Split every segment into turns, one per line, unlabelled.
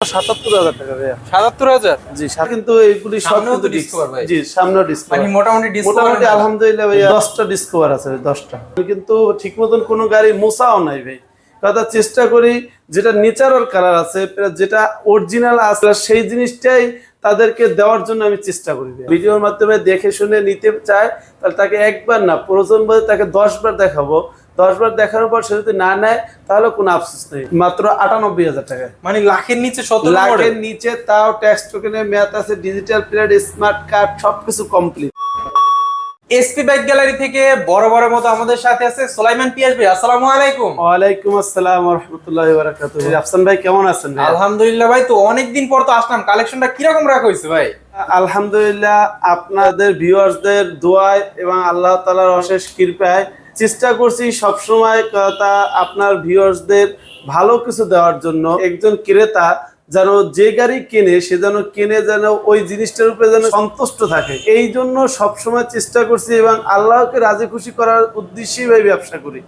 সাতাত্তর হাজার টাকা ভাইয়া।
সাতাত্তর হাজার?
জি কিন্তু এইগুলি সব কিন্তু ডিস-
ভাই।
জি সামনে ডিসকাভার
মানে মোটামুটি
মোটামুটি আলহামদুলিল্লাহ ভাইয়া। দশটা ডিসকভার আছে দশটা। কিন্তু ঠিক মতন কোনো গাড়ি মোছাও নাই ভাই। কথা চেষ্টা করি যেটা ন্যাচারাল কালার আছে যেটা অরিজিনাল আছে সেই জিনিসটাই তাদেরকে দেওয়ার জন্য আমি চেষ্টা করি। ভিডিওর মাধ্যমে দেখে শুনে নিতে চায় তাহলে তাকে একবার না প্রয়োজন বোধ তাকে দশ বার দেখাবো। দশ বার দেখানোর পর সে যদি না নেয় তাহলে কোনো আফসোস নেই। মাত্র আটানব্বই হাজার টাকায়
মানে লাখের নিচে
লাখের নিচে তাও ট্যাক্স টোকেনের মেয়াদ আছে ডিজিটাল প্লেট স্মার্ট কার্ড সবকিছু কমপ্লিট
এসপি বাইক গ্যালারি থেকে বড় বড় মতো আমাদের সাথে আছে সোলাইমান পিয়াস ভাই আসসালামু আলাইকুম।
ওয়ালাইকুম আসসালাম রহমতুল্লাহ বারাকাত আফসান ভাই কেমন আছেন ভাই?
আলহামদুলিল্লাহ ভাই তো অনেকদিন পর তো আসলাম কালেকশনটা কীরকম রাখা হয়েছে ভাই?
আলহামদুলিল্লাহ আপনাদের ভিউয়ার্সদের দোয়ায় এবং আল্লাহ তালার অশেষ কৃপায় চেষ্টা করছি সবসময় তা আপনার ভিউয়ার্সদের ভালো কিছু দেওয়ার জন্য। একজন ক্রেতা যেন যে গাড়ি কেনে, সে যেন কেনে যেন ওই জিনিসটার উপরে যেন সন্তুষ্ট থাকে। এই জন্য সবসময় চেষ্টা করছি এবং আল্লাহকে রাজি খুশি করার উদ্দেশ্যেই ব্যবসা করি।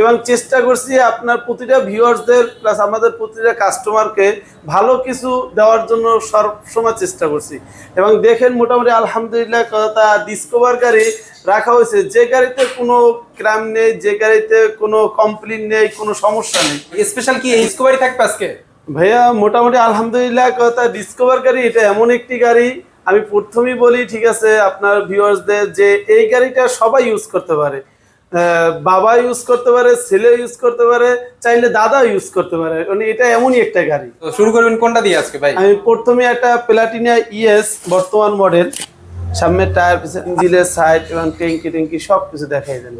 এবং চেষ্টা করছি আপনার প্রতিটা ভিউয়ার্সদের প্লাস আমাদের প্রতিটা কাস্টমারকে ভালো কিছু দেওয়ার জন্য সবসময় চেষ্টা করছি। এবং দেখেন মোটামুটি আলহামদুলিল্লাহ কথা ডিসকভার গাড়ি রাখা হয়েছে। যে গাড়িতে কোনো ক্রাম নেই যে গাড়িতে কোনো কমপ্লেন নেই কোনো সমস্যা নেই।
স্পেশাল কি এই স্কোয়ারি থাকবে আজকে?
ভাইয়া মোটামুটি আলহামদুলিল্লাহ কথা ডিসকভার গাড়ি এটা এমন একটি গাড়ি। আমি প্রথমেই বলি ঠিক আছে আপনার ভিউয়ার্সদের যে এই গাড়িটা সবাই ইউজ করতে পারে। বাবা ইউজ করতে পারে ছেলে ইউজ করতে পারে চাইলে দাদা ইউজ করতে পারে। মানে এটা এমনই একটা গাড়ি।
তো শুরু করবেন কোনটা দিয়ে আজকে ভাই?
আমি প্রথমে একটা প্লাটিনা ইএস বর্তমান মডেল সামনের টায়ার পিছনে ইঞ্জিনের সাইড এবং ট্যাঙ্কি ট্যাঙ্কি সব কিছু দেখাই দেন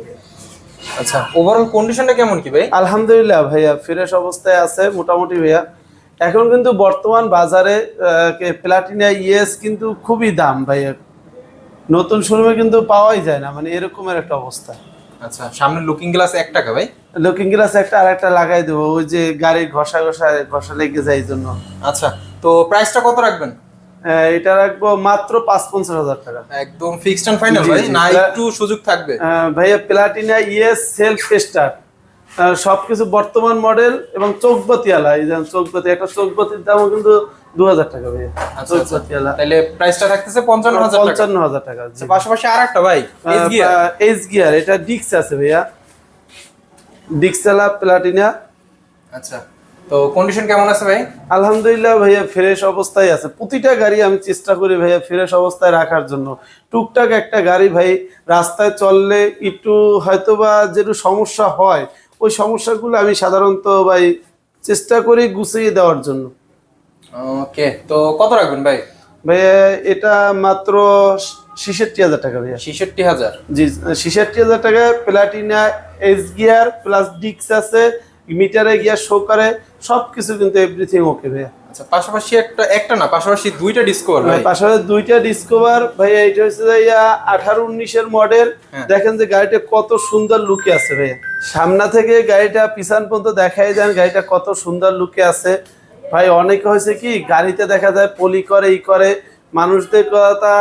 আচ্ছা ওভারঅল কন্ডিশনটা কেমন কি ভাই?
আলহামদুলিল্লাহ ভাইয়া ফ্রেশ অবস্থায় আছে মোটামুটি ভাইয়া। এখন কিন্তু বর্তমান বাজারে প্লাটিনা ইএস কিন্তু খুবই দাম ভাইয়া। নতুন শোরুমে কিন্তু পাওয়াই যায় না মানে এরকমের একটা অবস্থা।
আচ্ছা সামনে লুকিং গ্লাস এক টাকা ভাই।
লুকিং গ্লাস একটা আর একটা লাগাই দেবো ওই যে গাড়ির ঘষা ঘষা ঘষা লেগে যায় এই জন্য।
আচ্ছা তো প্রাইসটা কত রাখবেন?
এটা রাখব মাত্র পাঁচ পঞ্চাশ হাজার টাকা।
একদম ফিক্সড এন্ড ফাইনাল ভাই। না একটু সুযোগ থাকবে।
ভাইয়া প্লাটিনা ইএস সেলফ স্টার সবকিছু বর্তমান মডেল এবং চোখবাতিওয়ালা এই যেমন চোখবাতি একটা চোখবাতির দামও কিন্তু দু হাজার টাকা ভাইয়া।
আচ্ছা আচ্ছা। তাহলে প্রাইসটা থাকতেছে পঞ্চান্ন হাজার টাকা। আচ্ছা, পাশাপাশি আর একটা ভাই এস গিয়ার
এটা ডিক্স আছে ভাইয়া। ডিক্সালা প্লাটিনা
আচ্ছা তো কন্ডিশন কেমন আছে ভাই?
আলহামদুলিল্লাহ ভাইয়া ফ্রেশ অবস্থায় আছে। প্রতিটা গাড়ি আমি চেষ্টা করি ভাইয়া ফ্রেশ অবস্থায় রাখার জন্য। টুকটাক একটা গাড়ি ভাই রাস্তায় চললে একটু হয়তোবা যেটু সমস্যা হয় ওই সমস্যাগুলো আমি সাধারণত ভাই চেষ্টা করি গুছিয়ে দেওয়ার জন্য।
ওকে তো কত রাখবেন ভাই?
ভাইয়া এটা মাত্র ছেষট্টি হাজার টাকা ভাইয়া।
ছেষট্টি হাজার?
জি ছেষট্টি হাজার টাকা প্লাটিনা এস গিয়ার প্লাস ডিক্স আছে মিটারে গিয়ার শো করে কিন্তু এভরিথিং ওকে ভাইয়া।
আচ্ছা পাশাপাশি একটা একটা না পাশাপাশি দুইটা ডিসকভার ভাই
পাশাপাশি দুইটা ডিসকভার ভাইয়া এটা হচ্ছে ভাইয়া আঠারো উনিশের মডেল
হ্যাঁ।
দেখেন যে গাড়িটা কত সুন্দর লুকে আছে ভাইয়া। সামনা থেকে গাড়িটা পিছন পর্যন্ত দেখাই দেন গাড়িটা কত সুন্দর লুকে আছে। ভাই অনেকে হয়েছে কি গাড়িতে দেখা যায় পলি করে ই করে মানুষদের কথা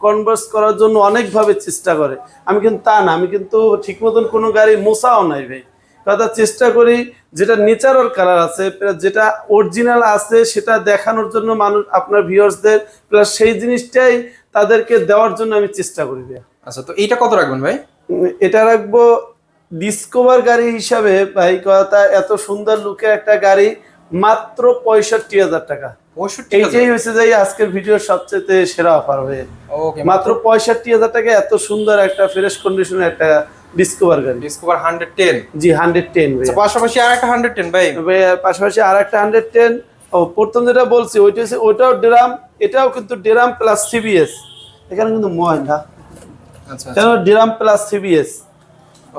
কনভার্স করার জন্য অনেকভাবে চেষ্টা করে। আমি কিন্তু তা না আমি কিন্তু ঠিক মতন কোনো গাড়ি মোছাও নাই ভাই। কথা চেষ্টা করি যেটা নেচারাল কালার আছে প্লাস যেটা অরিজিনাল আছে সেটা দেখানোর জন্য মানুষ আপনার ভিউয়ার্সদের প্লাস সেই জিনিসটাই তাদেরকে দেওয়ার জন্য আমি চেষ্টা করি ভাইয়া।
আচ্ছা তো এইটা কত রাখবেন ভাই?
এটা রাখব ডিসকভার গাড়ি হিসাবে ভাই কথা এত সুন্দর লুকের একটা গাড়ি মাত্র পঁয়ষট্টি হাজার টাকা। এইটাই হয়েছে যে আজকের ভিডিওর সবচেয়ে সেরা অফার হয়ে। মাত্র পঁয়ষট্টি হাজার টাকা এত সুন্দর একটা ফ্রেশ কন্ডিশনের একটা ডিসকভার গাড়ি।
Discover hundred ten
G hundred ten
পাশাপাশি আর একটা হান্ড্রেড টেন ভাই
পাশাপাশি আর একটা হান্ড্রেড টেন ও প্রথম যেটা বলছি ওইটা হচ্ছে ওটাও ড্রাম এটাও কিন্তু ড্রাম প্লাস সিবিএস এখানে কিন্তু ময়না।
আচ্ছা
কেন drum plus CBS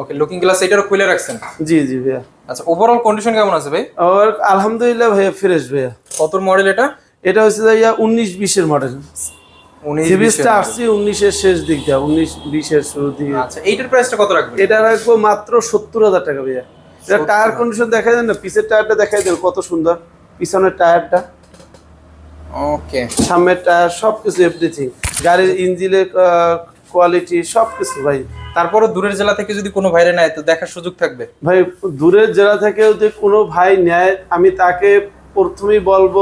okay looking glass এটারও খুলে রাখছেন?
জি জি ভাইয়া।
আচ্ছা ওভারঅল কন্ডিশন কেমন আছে ভাই?
আর আলহামদুলিল্লাহ ভাইয়া ফ্রেশ ভাইয়া।
কত মডেল এটা?
এটা হচ্ছে ভাইয়া উনিশ বিশের মডেল সিবিএসটা আসছি উনিশের শেষ দিক দিয়ে উনিশ বিশের শুরু দিকে।
আচ্ছা এইটার প্রাইসটা কত রাখবেন?
এটা রাখব মাত্র সত্তর হাজার টাকা ভাইয়া। এটা টায়ার কন্ডিশন দেখা যায় না পিছের টায়ারটা দেখাই দেবে কত সুন্দর। পিছনের টায়ারটা
ওকে
সামনের টায়ার সব কিছু এভরিথিং গাড়ির ইঞ্জিনের কোয়ালিটি সব কিছু ভাই।
তারপরে দূরের জেলা থেকে যদি কোনো ভাইরে নেয় তো দেখার সুযোগ থাকবে?
ভাই দূরের জেলা থেকেও যদি কোনো ভাই নেয় আমি তাকে প্রথমেই বলব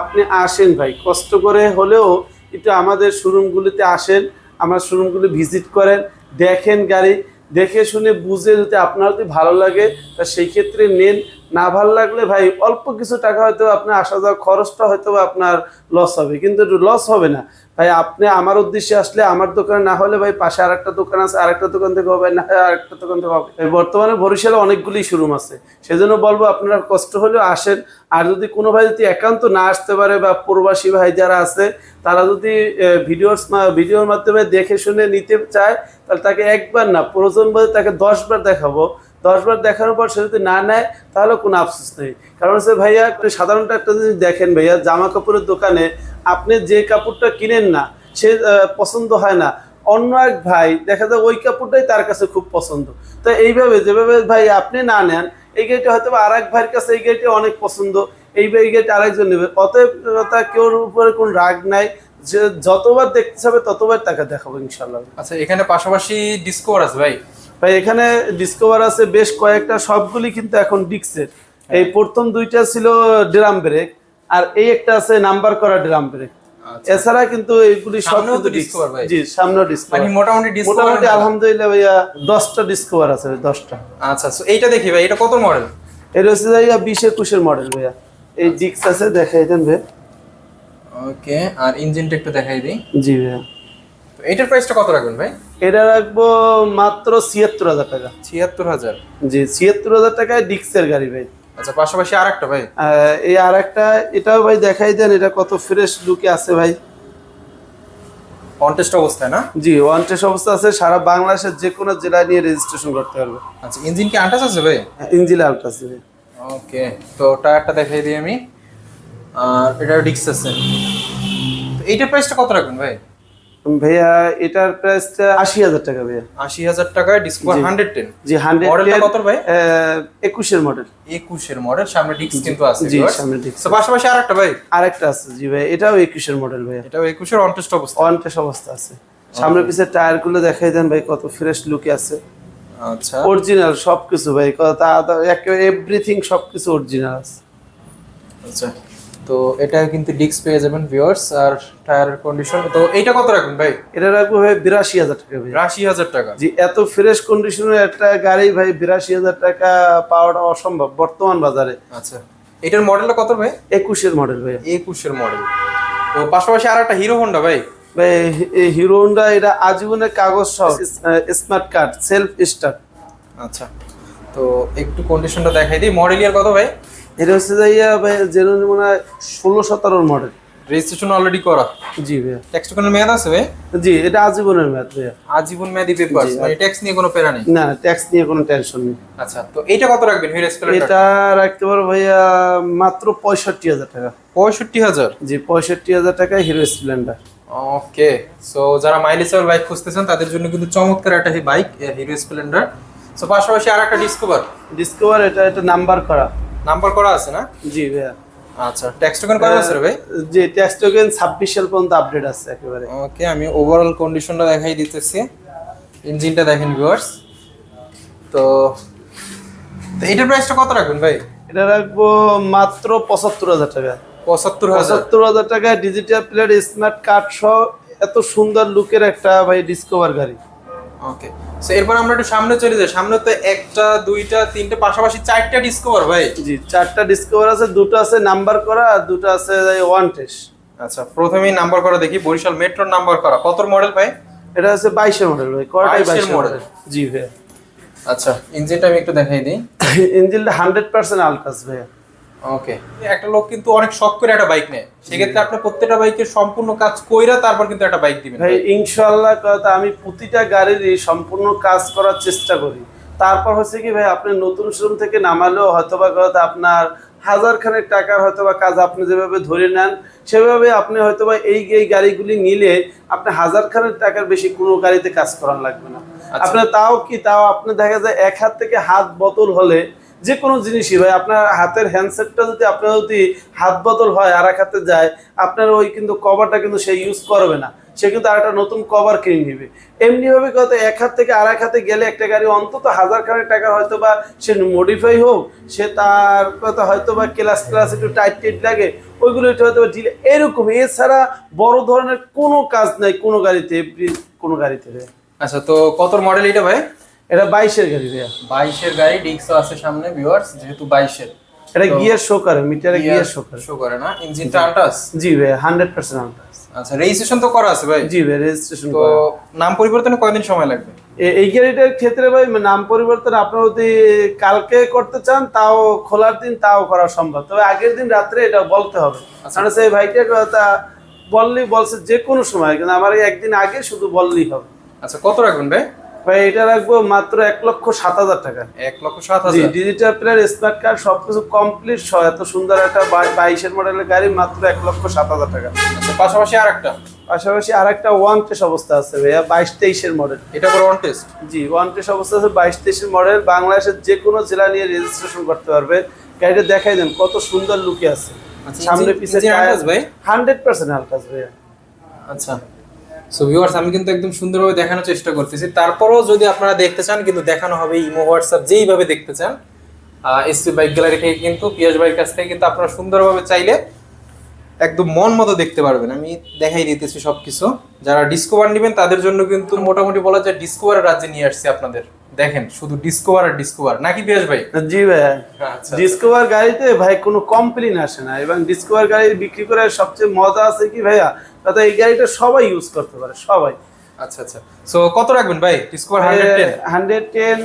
আপনি আসেন ভাই। কষ্ট করে হলেও একটু আমাদের শোরুমগুলিতে আসেন আমার শোরুমগুলি ভিজিট করেন দেখেন গাড়ি দেখে শুনে বুঝে যদি আপনার যদি ভালো লাগে তা সেই ক্ষেত্রে নেন। না ভালো লাগলে ভাই অল্প কিছু টাকা হয়তো আপনার আসা যাওয়া খরচটা হয়তো আপনার লস হবে। কিন্তু একটু লস হবে না। ভাই, আপনি আমার উদ্দেশ্যে আসলে আমার দোকানে না হলে ভাই পাশে আরেকটা দোকান আছে, আরেকটা দোকান থেকে হবে, না হয় আরেকটা দোকান থেকে হবে। বর্তমানে বরিশালে অনেকগুলি শোরুম আছে। সেজন্য বলব আপনারা কষ্ট হলেও আসেন। আর যদি কোনো ভাই যদি একান্ত না আসতে পারে বা প্রবাসী ভাই যারা আছে, তারা যদি ভিডিওর ভিডিওর মাধ্যমে দেখে শুনে নিতে চায়, তাহলে তাকে একবার না, প্রয়োজন বলে তাকে দশবার দেখাবো। দশবার দেখানোর পর সে যদি না নেয়, তাহলে কোনো আফসোস নেই। কারণ হচ্ছে ভাইয়া সাধারণত একটা যদি দেখেন ভাইয়া, জামা কাপড়ের দোকানে আপনি যে কাপড়টা কিনেন না সে পছন্দ হয় না। অন্য এক ভাই দেখা যায় ওই কাপড়টাই তার কাছে খুব পছন্দ। তো এইভাবে যেভাবে ভাই আপনি না নেন এই গাড়িটা হয়তো আর এক ভাইয়ের কাছে এই গাড়িটা অনেক পছন্দ এই গাড়িটা আরেকজন নেবে। অতএব তা কেউর উপরে কোনো রাগ নাই যে যতবার দেখতে যাবে ততবার তাকে দেখাবো ইনশাল্লাহ
আচ্ছা এখানে পাশাপাশি ডিসকভার আছে ভাই?
ভাই এখানে ডিসকভার আছে বেশ কয়েকটা সবগুলি কিন্তু এখন ডিক্সের এই প্রথম দুইটা ছিল ড্রাম ব্রেক আর এই একটা আছে নাম্বার করা ড্রাম ব্রেক।
আচ্ছা।
এছাড়া কিন্তু এইগুলি সব
সামনেও তো
কিন্তু
ভাই।
জি সামনেও
মানে
ডিসকভার
মোটামুটি ডিসকভার
মোটামুটি আলহামদুলিল্লাহ ভাইয়া দশটা ডিসকভার আছে দশটা।
আচ্ছা so এইটা দেখি ভাই এটা কত মডেল
এটা হচ্ছে ভাইয়া বিশ একুশের মডেল ভাইয়া। এই ডিক্স আছে দেখাই দেন ভাই।
ওকে আর ইঞ্জিনটা একটু দেখাই দিই।
জি ভাইয়া।
এটার প্রাইসটা কত রাখবেন ভাই?
এটা রাখব মাত্র ছিয়াত্তর হাজার টাকা।
ছিয়াত্তর হাজার।
জি ছিয়াত্তর হাজার টাকায় ডিক্সের গাড়ি ভাই।
আচ্ছা পাশাপাশি আর একটা ভাই
এই আর একটা এটাও ভাই দেখাই দেন এটা কত ফ্রেশ লুকে আছে ভাই।
কন্টেস্ট অবস্থায় না?
জি ওয়ানটেস্ট অবস্থা আছে সারা বাংলাদেশের যে কোনো জেলায় নিয়ে রেজিস্ট্রেশন করতে পারবে।
আচ্ছা ইঞ্জিন কি আন্টাস আছে ভাই?
ইঞ্জিল আউট আছে ভাই।
ওকে তো টায়ারটা দেখাই দিই আমি। আর এটা ডিক্স আছে। তো এইটার প্রাইসটা কত রাখবেন ভাই?
ভাইয়া এটার প্রাইসটা আশি হাজার টাকা ভাইয়া।
আশি হাজার টাকায় Discover. Hundred ten
G hundred
মডেলটা কত ভাই?
একুশের মডেল
একুশের মডেল সামনে ডিক্স কিন্তু আছে
জি, সামনে।
তো পাশাপাশি আর একটা ভাই।
আরেকটা আছে জি ভাই এটাও একুশের মডেল ভাইয়া।
এটাও একুশের অনটেস্ট অবস্থা।
ওয়ান টেস্ট অবস্থা আছে। সামনে পিছের টায়ারগুলো দেখাই দেন ভাই কত ফ্রেশ লুকে আছে।
আচ্ছা।
অরিজিনাল সবকিছু ভাই কথা এভরিথিং সবকিছু অরিজিনাল আছে।
আচ্ছা। তো এটা কিন্তু ডিক্স পেয়ে যাবেন ভিউয়ার্স আর টায়ারের কন্ডিশন তো এইটা কত রাখবেন ভাই?
এটা রাখব ভাই বিরাশি হাজার টাকা ভাই।
আশি হাজার টাকা।
জি এত ফ্রেশ কন্ডিশনের একটা গাড়ি ভাই বিরাশি হাজার টাকা পাওয়াটা অসম্ভব বর্তমান বাজারে।
আচ্ছা এটার মডেলটা কত ভাই?
একুশের মডেল ভাই।
একুশের মডেল তো পাশাপাশি আর একটা হিরো হোন্ডা ভাই।
ভাই হিরো হোন্ডা এটা আজীবনের কাগজ সহ স্মার্ট কার্ড সেলফ স্টার্ট
আচ্ছা তো একটু কন্ডিশনটা দেখাই দিই। মডেল ইয়ার কত ভাই?
এটা হচ্ছে যাইয়া যেন মনে হয় ষোলো সতেরোর মডেল
রেজিস্ট্রেশন অলরেডি করা।
জি ভাইয়া।
ট্যাক্স টোকেনের মেয়াদ আছে ভাই?
জি এটা আজীবনের ম্যাথ ভাইয়া।
আজীবন মেয়াদি পেপার মানে ট্যাক্স নিয়ে কোনো প্যারা নেই?
না ট্যাক্স নিয়ে কোনো টেনশন নেই।
আচ্ছা তো এইটা কত রাখবেন হিরো স্প্লেন্ডার
এটা রাখতে পারো ভাইয়া মাত্র পঁয়ষট্টি হাজার টাকা।
পঁয়ষট্টি হাজার?
জি পঁয়ষট্টি হাজার টাকায় হিরো স্প্লেন্ডার
ওকে সো যারা মাইলেজেবল বাইক খুঁজতেছেন তাদের জন্য কিন্তু চমৎকার একটা বাইক হিরো স্প্লেন্ডার সো পাশাপাশি আর একটা ডিসকভার
ডিসকভার এটা এটা নাম্বার করা।
নাম্বার করা আছে না?
জি ভাইয়া।
আচ্ছা ট্যাক্স টোকেন কয় বছর ভাই?
যে ট্যাক্স টোকেন ছাব্বিশ সাল পর্যন্ত আপডেট আছে একেবারে।
ওকে আমি ওভারঅল কন্ডিশনটা দেখাই দিতেছি। ইঞ্জিনটা দেখেন ভিউয়ার্স তো তো এটার প্রাইসটা কত রাখবেন ভাই?
এটা রাখব মাত্র পঁচাত্তর হাজার টাকা।
পঁচাত্তর হাজার।
পঁচাত্তর হাজার টাকায় ডিজিটাল প্লেট স্মার্ট কার্ড সহ এত সুন্দর লুকের একটা ভাই ডিসকভার গাড়ি।
ওকে সো এরপর আমরা একটু সামনে চলে যাই। সামনে তো একটা দুইটা তিনটে পাশাপাশি চারটা ডিসকভার ভাই।
জি চারটা ডিসকভার আছে দুটো আছে নাম্বার করা আর দুটো আছে ওয়ান টেস্ট
আচ্ছা প্রথমেই নাম্বার করা দেখি বরিশাল মেট্রোর নাম্বার করা। কত মডেল ভাই?
এটা হচ্ছে বাইশের মডেল ভাই। কয়টাই
22
বাইশের মডেল জি ভাই
আচ্ছা ইঞ্জিনটা আমি একটু দেখাই দিই।
ইঞ্জিনটা হান্ড্রেড পার্সেন্ট আলট্রাস ভাইয়া।
ওকে একটা লোক কিন্তু অনেক শখ করে একটা বাইক নেয়। সেক্ষেত্রে আপনি প্রত্যেকটা বাইকের সম্পূর্ণ কাজ কইরা তারপর কিন্তু একটা বাইক দিবেন।
ভাই ইনশাল্লাহ কথা আমি প্রতিটা গাড়িরই সম্পূর্ণ কাজ করার চেষ্টা করি। তারপর হচ্ছে কি ভাই আপনি নতুন শোরুম থেকে নামালেও হয়তোবা কথা আপনার হাজার খানেক টাকার হয়তোবা কাজ আপনি যেভাবে ধরে নেন সেভাবে আপনি হয়তোবা এই এই গাড়িগুলি নিলে আপনি হাজার খানেক টাকার বেশি কোনো গাড়িতে কাজ করান লাগবে না।
আচ্ছা।
আপনার তাও কি তাও আপনি দেখা যায় এক হাত থেকে হাত বোতল হলে যে কোনো জিনিসই ভাই, আপনার হাতের হ্যান্ডসেটটা যদি আপনার যদি হাত বদল হয় আর এক হাতে যায়, আপনার ওই কিন্তু কভারটা কিন্তু সে ইউজ করবে না। সে কিন্তু আর একটা নতুন কভার কিনে নিবে। এমনিভাবে কত এক হাত থেকে আর এক হাতে গেলে একটা গাড়ি অন্তত হাজার খানেক টাকা হয়তো বা সে মডিফাই হোক, সে তার কথা হয়তো বা ক্লাস ক্লাস একটু টাইট টাইট লাগে, ওইগুলো একটু হয়তো বা ডিলে এরকম। এছাড়া বড় ধরনের কোনো কাজ নাই কোনো গাড়িতে কোনো গাড়িতে
আচ্ছা তো কত মডেল এটা ভাই?
এটা বাইশের গাড়ি ভাইয়া।
বাইশের গাড়ি ডিক্সও আছে সামনে ভিউয়ার্স যেহেতু বাইশের।
এটা গিয়ার শো করে মিটারে গিয়ার শো করে।
শো করে না? ইঞ্জিনটা আল্টাস
জি ভাই হান্ড্রেড পার্সেন্ট
আচ্ছা রেজিস্ট্রেশন তো করা আছে ভাই?
জি ভাই রেজিস্ট্রেশন
তো নাম পরিবর্তনে কয়দিন সময় লাগবে?
এই গাড়িটার ক্ষেত্রে ভাই নাম পরিবর্তন আপনার যদি কালকে করতে চান তাও খোলার দিন তাও করা সম্ভব। তবে আগের দিন রাত্রে এটা বলতে হবে। কারণ সেই ভাইটার কথা বললেই বলছে যে কোনো সময় কিন্তু আমার একদিন আগে শুধু বললেই হবে।
আচ্ছা কত রাখবেন ভাই?
ভাই এটা রাখব মাত্র এক লক্ষ সাত হাজার টাকা।
এক লক্ষ সাত হাজার।
ডিজিটাল প্লেয়ার স্মার্ট কার্ড সবকিছু কমপ্লিট সহ এত সুন্দর একটা বাইশের মডেলের গাড়ি মাত্র এক লক্ষ সাত হাজার টাকা।
আচ্ছা পাশাপাশি আর একটা
পাশাপাশি আর একটা ওয়ান অবস্থা আছে ভাইয়া বাইশ তেইশের মডেল
এটা করে ওয়ান টেস্ট
জি ওয়ান অবস্থা আছে বাইশ তেইশের মডেল বাংলাদেশের যে কোনো জেলা নিয়ে রেজিস্ট্রেশন করতে পারবে। গাড়িটা দেখাই দেন কত সুন্দর লুকে আছে।
আচ্ছা,
সামনে
engine-
পিছে
ভাই?
হান্ড্রেড পার্সেন্ট আলট্রাস ভাইয়া।
আচ্ছা। সো ভিউয়ার্স আমি কিন্তু একদম সুন্দরভাবে দেখানোর চেষ্টা করতেছি। তারপরেও যদি আপনারা দেখতে চান, কিন্তু দেখানো হবে ইমো হোয়াটসঅ্যাপ যেইভাবে দেখতে চান এসসি বাইক গ্যালারি থেকে কিন্তু, পিয়াস বাইক কাছ থেকে কিন্তু আপনারা সুন্দরভাবে চাইলে একদম মন মতো দেখতে পারবেন। আমি দেখাই দিতেছি সব কিছু যারা ডিসকভার নেবেন, তাদের জন্য কিন্তু মোটামুটি বলা যায় ডিসকভারের রাজ্যে নিয়ে আসছি আপনাদের। দেখেন শুধু ডিসকভার আর ডিসকভার নাকি পিয়াস ভাই?
জি ভাইয়া।
আচ্ছা
ডিসকভার গাড়িতে ভাই কোনো কমপ্লেন আসে না এবং ডিসকভার গাড়ি বিক্রি করে সবচেয়ে মজা আছে কি ভাইয়া? তাতে এই গাড়িটা সবাই ইউজ করতে পারে সবাই।
আচ্ছা আচ্ছা। সো কত রাখবেন ভাই? Discover hundred ten
hundred ten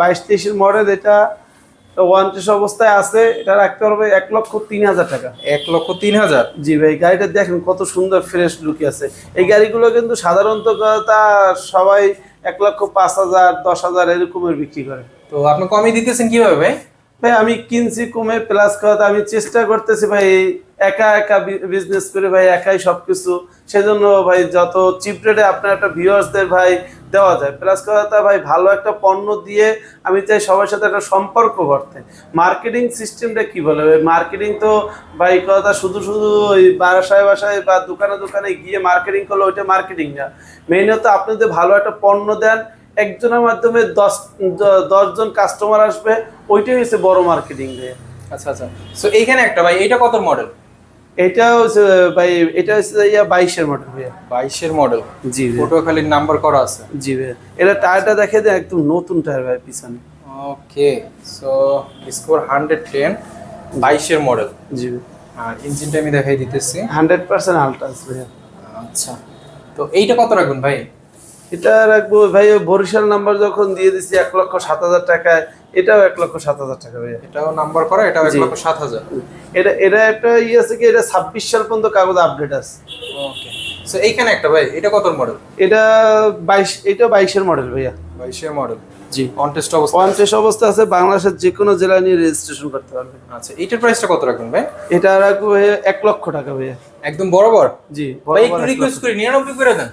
বাইশ তেইশের মডেল এটা। ওয়ান টেস অবস্থায় আছে এটা রাখতে পারবে এক লক্ষ তিন হাজার টাকা।
এক লক্ষ তিন হাজার?
জি ভাই গাড়িটা দেখেন কত সুন্দর ফ্রেশ লুক আছে। এই গাড়িগুলো কিন্তু সাধারণত তা সবাই এক লক্ষ পাঁচ হাজার দশ হাজার এরকমের বিক্রি করে।
তো আপনি কমই দিতেছেন কীভাবে ভাই?
ভাই আমি কিনছি কমে প্লাস করাতে আমি চেষ্টা করতেছি ভাই একা একা বিজনেস করে ভাই একাই সবকিছু। সেজন্য ভাই যত চিপ রেটে আপনার একটা ভিউয়ার্সদের ভাই দেওয়া যায়। প্লাস কথা ভাই, ভালো একটা পণ্য দিয়ে আমি চাই সবার সাথে একটা সম্পর্ক করতে মার্কেটিং সিস্টেমটা কি বলে? মার্কেটিং তো ভাই কথা শুধু শুধু ওই বাসায় বাসায় বা দোকানে দোকানে গিয়ে মার্কেটিং করলে ওইটা মার্কেটিং না। মেইন মেইনত আপনি যদি ভালো একটা পণ্য দেন, একজনের মাধ্যমে দশ দশজন কাস্টমার আসবে, ওইটাই হচ্ছে বড় মার্কেটিং দিয়ে
আচ্ছা আচ্ছা। সো এইখানে একটা ভাই এটা কত মডেল
এটা ভাই এটা হচ্ছে ইয়া বাইশের মডেল ভাইয়া।
বাইশের মডেল
জি
পটুয়াখালীর নাম্বার করা আছে?
জি ভাইয়া এটা টায়ারটা দেখে দেন একদম নতুন টায়ার ভাই পিছনে।
Okay so score hundred ten বাইশের মডেল
জি
আর ইঞ্জিনটা আমি দেখাই দিতেছি।
হান্ড্রেড পার্সেন্ট আলট্রাস ভাইয়া।
আচ্ছা। তো এইটা কত রাখবেন ভাই?
এটা রাখব। ভাই বরিশাল নাম্বার যখন দিয়ে দিচ্ছি এক লক্ষ সাত হাজার টাকায় এটাও এক লক্ষ সাত হাজার টাকা ভাইয়া।
এটাও নাম্বার করা এটাও এক লক্ষ সাত হাজার।
এটা এটা একটা ইয়ে আছে কি এটা ছাব্বিশ সাল পর্যন্ত কাগজ আপডেট আছে।
ওকে সো এইখানে একটা ভাই এটা কত মডেল
এটা বাইশ এটা বাইশের মডেল ভাইয়া।
বাইশের মডেল
জি।
অন টেস্ট অবস্থা
পঞ্চাশ অবস্থা আছে বাংলাদেশের যে কোনো জেলা নিয়ে রেজিস্ট্রেশন করতে পারবে
আচ্ছা এইটার প্রাইসটা কত রাখবেন ভাই?
এটা রাখব ভাইয়া এক লক্ষ টাকা ভাইয়া।
একদম বরাবর?
জি
ভাই একটু রিকোয়েস্ট করি নিরানব্বই করে দেন।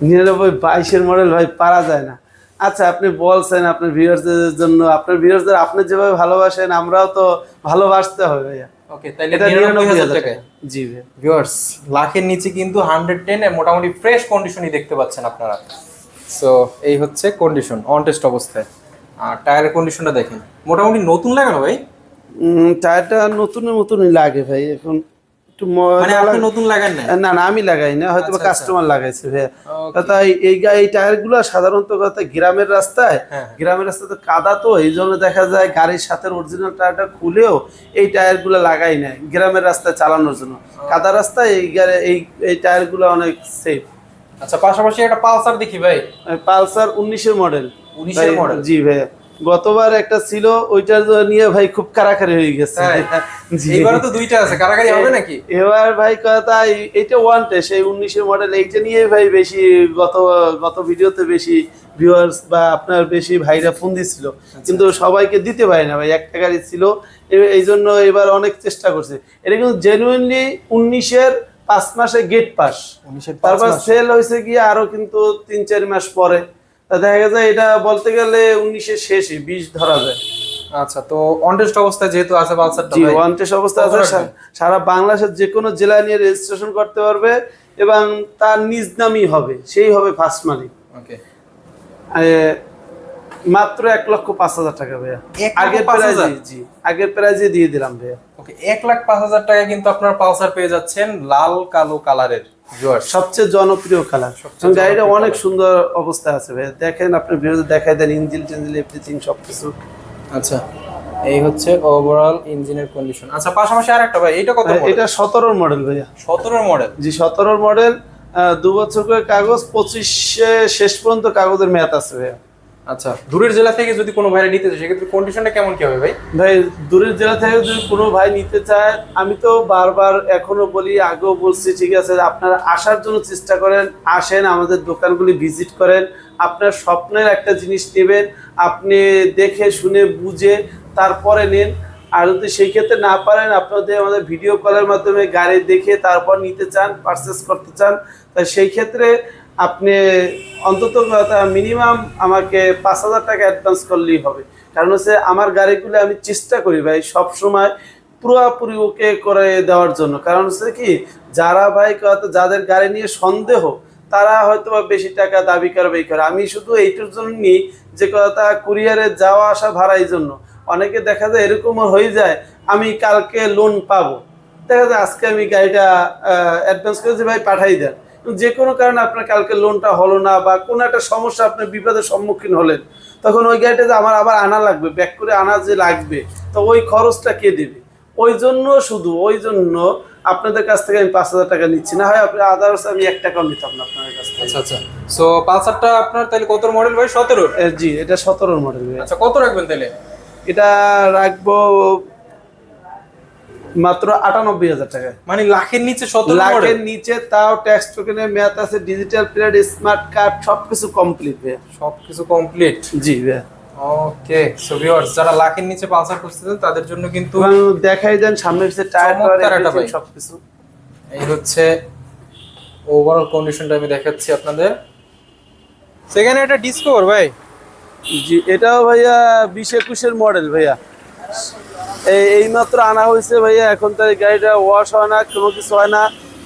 নিরানব্বই বাইশের মডেল ভাই পারা যায় না। আচ্ছা আপনি বলছেন আপনার ভিউয়ার্সদের জন্য আপনার ভিউয়ার্সদের আপনি যেভাবে ভালোবাসেন আমরাও তো ভালোবাসতে হবে ভাইয়া।
ওকে তাহলে
জি
ভিউয়ার্স লাখের নিচে কিন্তু হান্ড্রেড টেন মোটামুটি ফ্রেশ কন্ডিশনই দেখতে পাচ্ছেন আপনারা। সো এই হচ্ছে কন্ডিশন অন টেস্ট অবস্থায়। আর টায়ারের কন্ডিশনটা দেখেন। মোটামুটি নতুন লাগানো ভাই?
টায়ারটা নতুনের মতনই লাগে ভাই এখন একটু
মানে আপনি নতুন লাগান না
না না আমি লাগাই না হয়তো
আচ্ছা,
কাস্টমার লাগাইছে ভাইয়া।
Okay.
এই এই টায়ারগুলো সাধারণত কথা গ্রামের রাস্তায়
হ্যাঁ।
গ্রামের রাস্তাতে কাদা তো এই জন্য দেখা যায় গাড়ির সাথে অরিজিনাল টায়ারটা খুলেও এই টায়ারগুলো লাগাই না গ্রামের রাস্তায় চালানোর জন্য। কাদা রাস্তায় এই গাড়ি- এই এই টায়ারগুলো অনেক সেফ
আচ্ছা পাশাপাশি একটা পালসার দেখি ভাই।
পালসার উনিশের মডেল
19 এর model?
জি ভাই গতবার একটা ছিল ওইটার নিয়ে ভাই খুব কারাকারি হয়ে গেছে?
তো দুইটা আছে কারাগারি হবে নাকি?
এবার ভাই কথা এই- এইটা ওয়ানটে সেই উনিশের মডেল এইটা নিয়ে ভাই বেশি গত গত ভিডিওতে বেশি ভিউয়ার্স বা আপনার বেশি ভাইরা ফোন দিছিল।
আচ্ছা।
কিন্তু সবাইকে দিতে পারি না ভাই একটা গাড়ি ছিল এই জন্য এবার অনেক চেষ্টা করছে। এটা কিন্তু জেনুইনলি উনিশের পাঁচ মাসে গেট পাস তারপর সেল হয়েছে গিয়ে আরও কিন্তু তিন চার মাস পরে। দেখা যায় এটা বলতে গেলে উনিশের শেষে বিশ ধরা যায়।
আচ্ছা তো অনটেস্ট যেহেতু আছে পালসারটা
জি অবস্থা? সারা বাংলাদেশের যে কোনো জেলা নিয়ে রেজিস্ট্রেশন করতে পারবে এবং তার নিজ নামই হবে সেই হবে ফার্স্ট মালিক
ওকে
মাত্র এক লক্ষ পাঁচ হাজার টাকা ভাইয়া। আগের
পাঁচ
প্রাইজে জি আগের প্রাইজে দিয়ে দিলাম ভাইয়া।
ওকে এক লাখ পাঁচ হাজার টাকা কিন্তু আপনার পালসার পেয়ে যাচ্ছেন লাল কালো কালারের।
সবচেয়ে জনপ্রিয়
খেলা
গাড়িটা অনেক সুন্দর অবস্থা আছে ভাইয়া দেখেন আপনি ভিডিওতে দেখাই দেন ইঞ্জিন টেঞ্জিল এভরিথিং সবকিছু।
আচ্ছা এই হচ্ছে ওভারঅল ইঞ্জিনের কন্ডিশন আচ্ছা পাশাপাশি আর একটা ভাই এটা কত
ভাই, এটা সতেরোর মডেল ভাইয়া।
সতেরো মডেল
জি সতেরোর মডেল দু বছর করে কাগজ পঁচিশে শেষ পর্যন্ত কাগজের মেয়াদ আছে ভাইয়া।
আচ্ছা। দূরের জেলা থেকে যদি কোনো ভাইরা নিতে চায় সেক্ষেত্রে কন্ডিশনটা কেমন কি হবে ভাই?
ভাই দূরের জেলা থেকে যদি কোনো ভাই নিতে চায় আমি তো বারবার এখনও বলি আগেও বলছি ঠিক আছে আপনারা আসার জন্য চেষ্টা করেন আসেন আমাদের দোকানগুলি ভিজিট করেন আপনার স্বপ্নের একটা জিনিস নেবেন আপনি দেখে শুনে বুঝে তারপরে নেন। আর যদি সেই ক্ষেত্রে না পারেন আপনাদের আমাদের ভিডিও কলের মাধ্যমে গাড়ি দেখে তারপর নিতে চান পারচেস করতে চান তাই সেই ক্ষেত্রে আপনি অন্তত মিনিমাম আমাকে পাঁচ হাজার টাকা অ্যাডভান্স করলেই হবে। কারণ হচ্ছে আমার গাড়িগুলো আমি চেষ্টা করি ভাই সব সময় পুরোপুরি ওকে করে দেওয়ার জন্য। কারণ হচ্ছে কি, যারা ভাই যাদের গাড়ি নিয়ে সন্দেহ, তারা হয়তো বেশি টাকা দাবি করবে করে। আমি শুধু এইটার জন্য নিই যে কথা কুরিয়ারে যাওয়া আসা ভাড়া এই জন্য। অনেকে দেখা যায় এরকমও হয়ে যায়, আমি কালকে লোন পাবো। দেখা যায় আজকে আমি গাড়িটা অ্যাডভান্স করেছি ভাই পাঠাই দেন। যে কোনো কারণে আপনার কালকে লোনটা হলো না বা কোনো একটা সমস্যা আপনি বিপদের সম্মুখীন হলেন তখন ওই গাড়িটা যে আমার আবার আনা লাগবে ব্যাক করে আনা যে লাগবে তো ওই খরচটা কে দেবে? ওই জন্য শুধু ওই জন্য আপনাদের কাছ থেকে আমি পাঁচ হাজার টাকা নিচ্ছি। না হয় আপনি আদার্স আমি এক টাকাও নিতাম না আপনাদের কাছ থেকে।
আচ্ছা আচ্ছা। সো পালসারটা আপনার তাহলে কত মডেল ভাই? সতেরো
জি এটা সতেরোর মডেল
আচ্ছা কত রাখবেন তাহলে?
এটা রাখব মাত্র আটানব্বই হাজার টাকা।
মানে লাখের নিচে
লাখের নিচে তাও ট্যাক্স টোকেনের মেয়াদ আছে ডিজিটাল প্লেট স্মার্ট কার্ড সবকিছু কমপ্লিট ভাইয়া।
সবকিছু কমপ্লিট
জি ভাইয়া।
ওকে সো ভিউয়ার্স যারা লাখের নিচে পালসার খুঁজতেছেন তাদের জন্য কিন্তু
দেখাই দেন সামনের যে টায়ার
একটা
টায়ার সবকিছু।
এই হচ্ছে ওভারঅল কন্ডিশনটা আমি দেখাচ্ছি আপনাদের। সেখানে ডিসকভার ভাই।
জি এটাও ভাইয়া বিশ একুশের মডেল ভাইয়া। এই এইমাত্র আনা হয়েছে ভাইয়া এখন তার গাড়িটা ওয়াশ হয় না কোনো কিছু হয় না।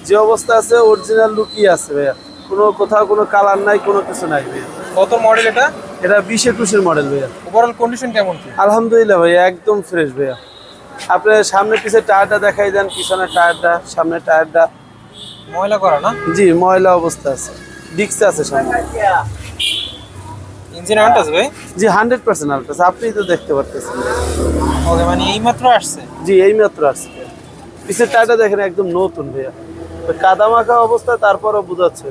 যে অবস্থা আছে অরিজিনাল লুকই আছে ভাইয়া। কোনো কোথাও কোনো কালার নাই কোনো কিছু নাই ভাইয়া।
কত মডেল এটা?
এটা বিশ একুশের মডেল ভাইয়া।
ওভারঅল কন্ডিশন কেমন
আলহামদুলিল্লাহ ভাইয়া একদম ফ্রেশ ভাইয়া। আপনার সামনে পিছে টায়ারটা দেখাই দেন পিছনের টায়ারটা সামনে টায়ারটা
ময়লা করা না?
জি ময়লা অবস্থা আছে। ডিক্স আছে সামনে।
ইঞ্জিন ভাই?
জি হান্ড্রেড পার্সেন্ট আপনি তো দেখতে পারতেছেন।
ওকে মানে এইমাত্র আসছে?
জি এই মাত্র আসছে। পিছের টায়ারটা দেখেন একদম নতুন ভাইয়া। ওই কাদা মাখা অবস্থা তারপরও বোঝাচ্ছে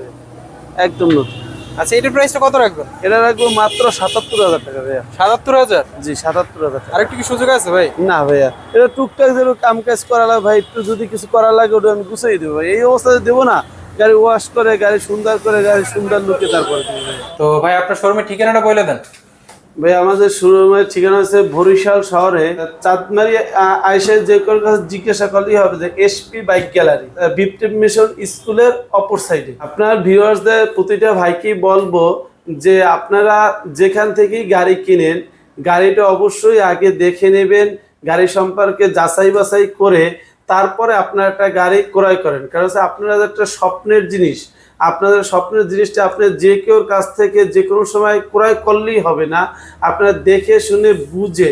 একদম নতুন।
আচ্ছা এটার প্রাইসটা কত রাখবেন?
এটা রাখব মাত্র সাতাত্তর হাজার টাকা ভাইয়া।
সাতাত্তর হাজার?
জি সাতাত্তর হাজার
কি সুযোগ আছে ভাই?
না ভাইয়া এটা টুকটাক যেগুলো কাম কাজ করা লাগে ভাই একটু যদি কিছু করা লাগে ওটা আমি গুছিয়ে দেবো এই অবস্থাতে দেবো না গাড়ি ওয়াশ করে গাড়ি সুন্দর করে গাড়ি সুন্দর লুকে তারপরে
তো ভাই আপনার শোরুমের ঠিকানাটা বলে দেন।
ভাই আমাদের শোরুমের ঠিকানা হচ্ছে বরিশাল শহরে চাঁদমারি আইসে যে কারও কাছে জিজ্ঞাসা করলেই হবে যে এসপি বাইক গ্যালারি বিপ্টেপ মিশন স্কুলের অপর সাইডে। আপনার ভিউয়ার্সদের প্রতিটা ভাইকেই বলব যে আপনারা যেখান থেকেই গাড়ি কিনেন গাড়িটা অবশ্যই আগে দেখে নেবেন গাড়ি সম্পর্কে যাচাই বাছাই করে তারপরে আপনার একটা গাড়ি ক্রয় করেন। কারণ হচ্ছে আপনারা একটা স্বপ্নের জিনিস, আপনাদের স্বপ্নের জিনিসটা আপনি যে কেউর কাছ থেকে যে কোনো সময় ক্রয় করলেই হবে না। আপনারা দেখে শুনে বুঝে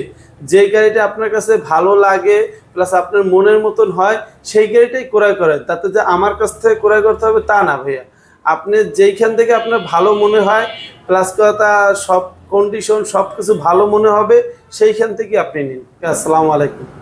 যে গাড়িটা আপনার কাছে ভালো লাগে প্লাস আপনার মনের মতন হয়, সেই গাড়িটাই ক্রয় করেন। তাতে যে আমার কাছ থেকে ক্রয় করতে হবে তা না ভাইয়া। আপনি যেইখান থেকে আপনার ভালো মনে হয় প্লাস কথা সব কন্ডিশন সব কিছু ভালো মনে হবে, সেইখান থেকে আপনি নিন। আসসালামু আলাইকুম।